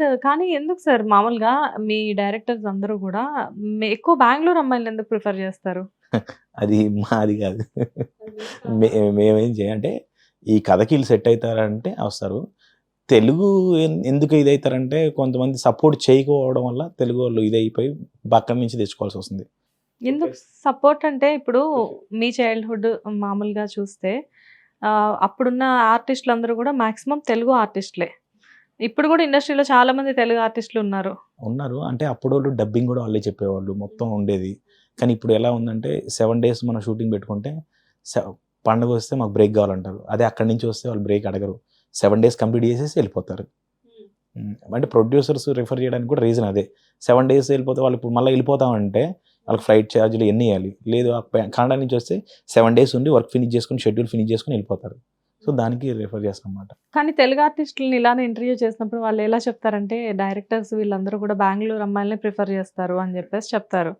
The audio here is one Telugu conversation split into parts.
అండ్ కానీ ఎందుకు సార్ మామూలుగా మీ డైరెక్టర్స్ అందరూ కూడా ఎక్కువ బెంగళూరు అమ్మాయిలు ఎందుకు ప్రిఫర్ చేస్తారు? అది మాది కాదు. మే- మేమేం చేయాలంటే ఈ కథకి వీళ్ళు సెట్ అవుతారంటే వస్తారు. తెలుగు ఎందుకు ఇది అవుతారంటే కొంతమంది సపోర్ట్ చేయకపోవడం వల్ల తెలుగు వాళ్ళు ఇది అయిపోయి పక్కన నుంచి తెచ్చుకోవాల్సి వస్తుంది. ఎందుకు సపోర్ట్ అంటే ఇప్పుడు మీ చైల్డ్హుడ్ మామూలుగా చూస్తే అప్పుడున్న ఆర్టిస్టులు అందరూ కూడా మాక్సిమం తెలుగు ఆర్టిస్టులే. ఇప్పుడు కూడా ఇండస్ట్రీలో చాలా మంది తెలుగు ఆర్టిస్టులు ఉన్నారు. ఉన్నారు. అంటే అప్పుడు వాళ్ళు డబ్బింగ్ కూడా వాళ్ళే చెప్పేవాళ్ళు మొత్తం ఉండేది. కానీ ఇప్పుడు ఎలా ఉందంటే సెవెన్ డేస్ మనం షూటింగ్ పెట్టుకుంటే పండగ వస్తే మాకు బ్రేక్ కావాలంటారు. అదే అక్కడి నుంచి వస్తే వాళ్ళు బ్రేక్ అడగరు. సెవెన్ డేస్ కంప్లీట్ చేసేసి వెళ్ళిపోతారు. ఉమ్, అంటే ప్రొడ్యూసర్స్ రిఫర్ చేయడానికి కూడా రీజన్ అదే. సెవెన్ డేస్ వెళ్ళిపోతే వాళ్ళు ఇప్పుడు మళ్ళీ వెళ్ళిపోతామంటే వాళ్ళకి ఫ్లైట్ ఛార్జీలు ఎన్ని ఇవ్వాలి? లేదు కన్నడ నుంచి వస్తే సెవెన్ డేస్ ఉండి వర్క్ ఫినిష్ చేసుకుని షెడ్యూల్ ఫినిష్ చేసుకుని వెళ్ళిపోతారు. సో దానికి రిఫర్ చేస్తాం అన్నమాట కానీ తెలుగు ఆర్టిస్టులని ఇలానే ఇంటర్వ్యూ చేసినప్పుడు వాళ్ళు ఎలా చెప్తారంటే డైరెక్టర్స్ వీళ్ళందరూ కూడా బెంగళూరు అమ్మాయిలనే ప్రిఫర్ చేస్తారు అని చెప్పేసి చెప్తారు.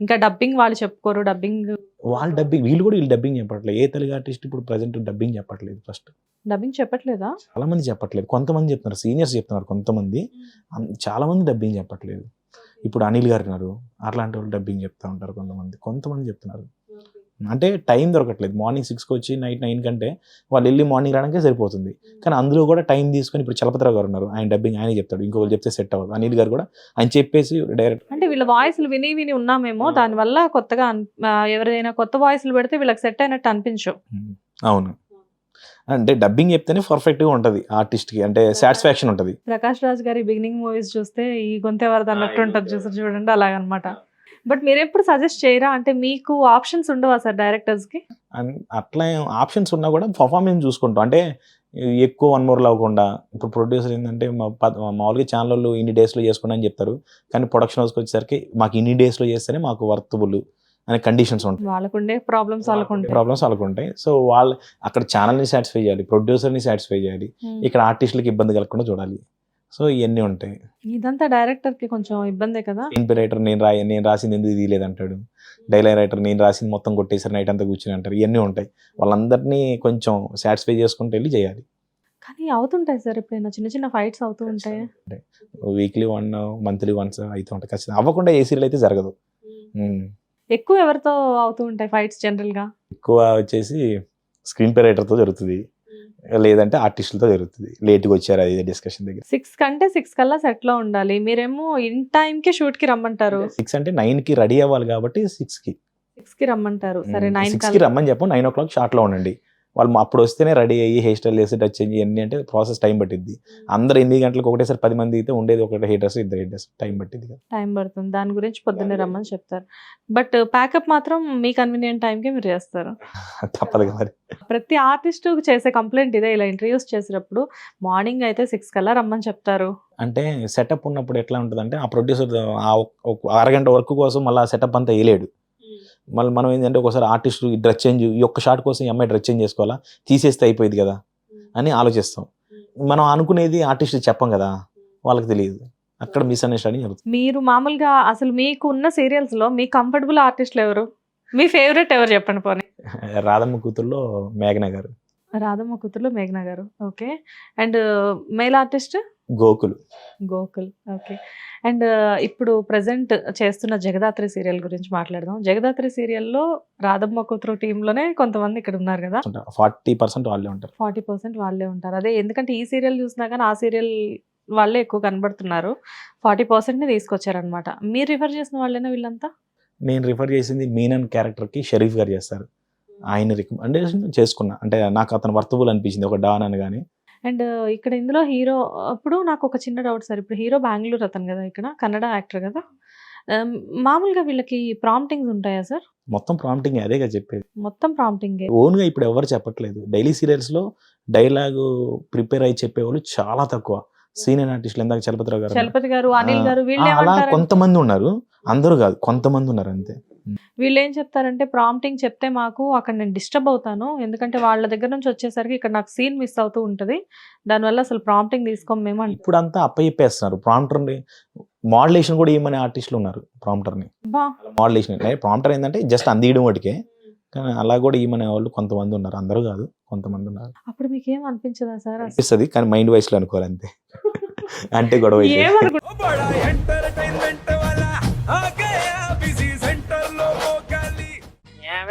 ఇంకా డబ్బింగ్ వాళ్ళు చెప్పుకోరు డబ్బింగ్ వాళ్ళు డబ్బింగ్ వీళ్ళు కూడా వీళ్ళు డబ్బింగ్ చెప్పట్లేదు. ఏ తెలుగు ఆర్టిస్ట్ ఇప్పుడు ప్రజెంట్ డబ్బింగ్ చెప్పట్లేదు ఫస్ట్ డబ్బింగ్ చెప్పట్లేదా? చాలా మంది చెప్పట్లేదు. కొంతమంది చెప్తున్నారు సీనియర్స్ చెప్తున్నారు కొంతమంది. చాలా మంది డబ్బింగ్ చెప్పట్లేదు. ఇప్పుడు అనిల్ గారు ఉన్నారు అట్లాంటి వాళ్ళు డబ్బింగ్ చెప్తా ఉంటారు కొంతమంది. కొంతమంది చెప్తున్నారు. అంటే టైం దొరకట్లేదు. మార్నింగ్ సిక్స్కి వచ్చి నైట్ నైన్ కంటే వాళ్ళు వెళ్ళి మార్నింగ్ రావడానికే సరిపోతుంది. కానీ అందులో కూడా టైం తీసుకొని ఇప్పుడు చలపతిరావు గారు ఉన్నారు. ఆయన డబ్బింగ్ ఆయనే చెప్తాడు. ఇంకొకరు చెప్తే సెట్ అవ్వదు. అనిల్ గారు కూడా ఆయన చెప్పేసి డైరెక్ట్ అంటే వీళ్ళ వాయిస్లు విని విని ఉన్నామేమో. దానివల్ల కొత్తగా ఎవరైనా కొత్త వాయిస్లు పెడితే వీళ్ళకి సెట్ అయినట్టు అనిపించవు అవును. అంటే డబ్బింగ్ చెప్తేనే పర్ఫెక్ట్గా ఉంటుంది ఆర్టిస్ట్కి. అంటే సాటిస్ఫాక్షన్ ఉంటుంది. ప్రకాష్ రాజ్ గారి బిగినింగ్ మూవీస్ చూస్తే ఈ గొంతె వరద అన్నట్టు ఉంటుంది చూసారు చూడండి. అలాగనమాట. బట్ మీరు ఎప్పుడు సజెస్ట్ చేయరా? అంటే మీకు ఆప్షన్స్ ఉండవా సార్ డైరెక్టర్స్కి అండ్ అట్లా ఆప్షన్స్ ఉన్నా కూడా పర్ఫార్మెన్స్ చూసుకుంటాం. అంటే ఎక్కువ వన్ మోర్లు అవ్వకుండా ఇప్పుడు ప్రొడ్యూసర్ ఏంటంటే మా మామూలుగా ఛానల్ వాళ్ళు ఇన్ని డేస్లో చేసుకున్నా అని చెప్తారు. కానీ ప్రొడక్షన్ హౌస్కి వచ్చేసరికి మాకు ఇన్ని డేస్లో చేస్తేనే మాకు వర్తబుల్ అనే కండిషన్స్ ఉంటాయి. వాళ్ళకుండే ప్రాబ్లమ్స్ వాళ్ళకుండే ప్రాబ్లమ్స్ వాళ్ళకు ఉంటాయి సో వాళ్ళు అక్కడ ఛానల్ని సాటిస్ఫై చేయాలి ప్రొడ్యూసర్ని సాటిస్ఫై చేయాలి. ఇక్కడ ఆర్టిస్టులకి ఇబ్బంది కలగకుండా చూడాలి. సో ఇవన్నీ ఉంటాయి. ఇదంతా డైరెక్టర్కి కొంచెం ఇబ్బందే కదా? స్క్రీన్ రైటర్ నేను రాయి నేను రాసింది ఎందుకు ఇది లేదంటాడు డైలాగ్ రైటర్ నేను రాసింది మొత్తం కొట్టేసారు నైట్ అంతా కూర్చుని అంటారు. ఇవన్నీ ఉంటాయి. వాళ్ళందరినీ కొంచెం సాటిస్ఫై చేసుకుంటూ వెళ్ళి చేయాలి. కానీ అవుతుంటాయి సార్ ఎప్పుడైనా చిన్న చిన్న ఫైట్స్ అవుతూ ఉంటాయి. వీక్లీ వన్ మంత్లీ వన్స్ అయితే ఉంటాయి. ఖచ్చితంగా. అవ్వకుండా ఏ సీరియల్ అయితే జరగదు. ఎక్కువ ఎవరితో అవుతూ ఉంటాయి ఫైట్స్ జనరల్గా ఎక్కువ వచ్చేసి స్క్రీన్ పే రైటర్తో జరుగుతుంది. లేదంటే ఆర్టిస్టులతో జరుగుతుంది. లేట్గా వచ్చారు అది డిస్కషన్ దగ్గర? సిక్స్ కంటే సిక్స్ కల్లా సెట్లో ఉండాలి. మీరేమో ఇన్ టైం కి షూట్కి రమ్మంటారు. సిక్స్ అంటే నైన్కి రెడీ అవ్వాలి కాబట్టి సిక్స్కి. సిక్స్కి రమ్మంటారు. సరే నైన్ సిక్స్కి రమ్మని చెప్పు నైన్ ఓ క్లాక్ షార్ట్లో ఉండండి. వాళ్ళు అప్పుడు వస్తేనే రెడీ అయ్యి హెయిర్ స్టైల్ వేసి టచ్ చేంజ్ ఇవన్నీ అంటే ప్రాసెస్ టైం పట్టింది అందరు ఎనిమిది గంటలకు ఒకటేసారి పది మంది అయితే ఉండేది ఒకటి హెయిర్ డ్రెస్ ఇద్దరు హెయిర్ డ్రెస్ టైం పట్టింది కదా. టైం పడుతుంది. దాని గురించి పొద్దున్నే రమ్మని చెప్తారు. బట్ ప్యాకప్ మాత్రం మీ కన్వీనియంట్ టైంకి మీరు చేస్తారు. తప్పదు కదా మరి. ప్రతి ఆర్టిస్ట్ చేసే కంప్లైంట్ ఇదే ఇలా ఇంటర్వ్యూస్ చేసేటప్పుడు మార్నింగ్ అయితే సిక్స్ కల్లా రమ్మని చెప్తారు. అంటే సెటప్ ఉన్నప్పుడు ఎట్లా ఉంటుంది అంటే ఆ ప్రొడ్యూసర్ ఆ అరగంట వర్క్ కోసం మళ్ళీ ఆ సెటప్ అంతా వేయలేడు. మళ్ళీ మనం ఏంటంటే ఒకసారి ఆర్టిస్ట్ డ్రెస్ చేంజ్ ఈ ఒక్క షాట్ కోసం ఈ అమ్మాయి డ్రెస్ చేంజ్ చేసుకోవాలా? తీసేస్తే అయిపోయింది కదా? అని ఆలోచిస్తాం. మనం అనుకునేది ఆర్టిస్ట్ చెప్పం కదా? వాళ్ళకి తెలియదు. అక్కడ మిస్అండర్స్టాండింగ్ జరుగుతుంది. మీరు మామూలుగా అసలు మీకు ఉన్న సీరియల్స్లో మీ కంఫర్టబుల్ ఆర్టిస్టులు ఎవరు? మీ ఫేవరెట్ ఎవరు చెప్పండి పోనీ? రాధమ్మ కూతుర్లో మేఘన గారు. రాధమ్మ కూతురు మేఘనా garu. Okay. And male artist? Gokul. Gokul. Okay. And ఇప్పుడు ప్రజెంట్ చేస్తున్న జగదాత్రి సీరియల్ గురించి మాట్లాడదాం. జగదాత్రి సీరియల్లో రాధమ్మ కూతురు టీంలోనే కొంతమంది ఇక్కడ ఉన్నారు కదా? ఫార్టీ పర్సెంట్ వాళ్ళే ఉంటారు. ఫార్టీ పర్సెంట్ వాళ్ళే ఉంటారు. అదే ఎందుకంటే ఈ సీరియల్ చూసినా కానీ ఆ సీరియల్ వాళ్ళే ఎక్కువ కనబడుతున్నారు. ఫార్టీ పర్సెంట్ని తీసుకొచ్చారనమాట మీరు రిఫర్ చేసిన వాళ్ళేనా వీళ్ళంతా? నేను రిఫర్ చేసింది మీనన్ క్యారెక్టర్కి షరీఫ్ గారు చేస్తారు. ఆయన రికమెండేషన్ చేసుకున్నా. అంటే నాకు అతను వర్తబుల్ అనిపించింది ఒక డాన్ అని కానీ అండ్ ఇక్కడ ఇందులో హీరో అప్పుడు నాకు ఒక చిన్న డౌట్ సార్. ఇప్పుడు హీరో బెంగళూరు అతను కదా ఇక్కడ కన్నడ యాక్టర్ కదా. మామూలుగా వీళ్ళకి ప్రాంప్టింగ్స్ ఉంటాయా సార్? మొత్తం ప్రాంప్టింగ్ అదే కదా చెప్పేది. మొత్తం ప్రాంప్టింగే. ఓన్గా ఇప్పుడు ఎవరు చెప్పట్లేదు. డైలీ సీరియల్స్లో డైలాగ్ ప్రిపేర్ అయ్యి చెప్పేవాళ్ళు చాలా తక్కువ. సీనియర్ ఆర్టిస్టులు ఇందాక చలపతిరావు గారు. చలపతి గారు అనిల్ గారు వీళ్ళు అలా కొంతమంది ఉన్నారు. అందరూ కాదు కొంతమంది ఉన్నారు అంతే. వీళ్ళు ఏం చెప్తారంటే ప్రాంప్టింగ్ చెప్తే మాకు అక్కడ నేను డిస్టర్బ్ అవుతాను. ఎందుకంటే వాళ్ళ దగ్గర నుంచి వచ్చేసరికి ఇక్కడ నాకు సీన్ మిస్ అవుతూ ఉంటుంది. దానివల్ల అసలు ప్రాంప్టింగ్ తీసుకోం మేము అంటే ఇప్పుడు అంతా అప్ప చెప్పేస్తున్నారు ప్రాంప్టర్ని మోడలేషన్ కూడా ఏమనే ఆర్టిస్టులు ఉన్నారు ప్రాంప్టర్ని. మోడలేషన్ ప్రాంప్టర్ ఏంటంటే జస్ట్ అందియడం వాటికే కానీ అలా కూడా ఈమనే వాళ్ళు కొంతమంది ఉన్నారు. అందరూ కాదు కొంతమంది ఉన్నారు. అప్పుడు మీకు ఏం అనిపించదా సార్ అనిపిస్తుంది కానీ మైండ్ వైస్లో అనుకోవాలి అంతే అంటే గొడవ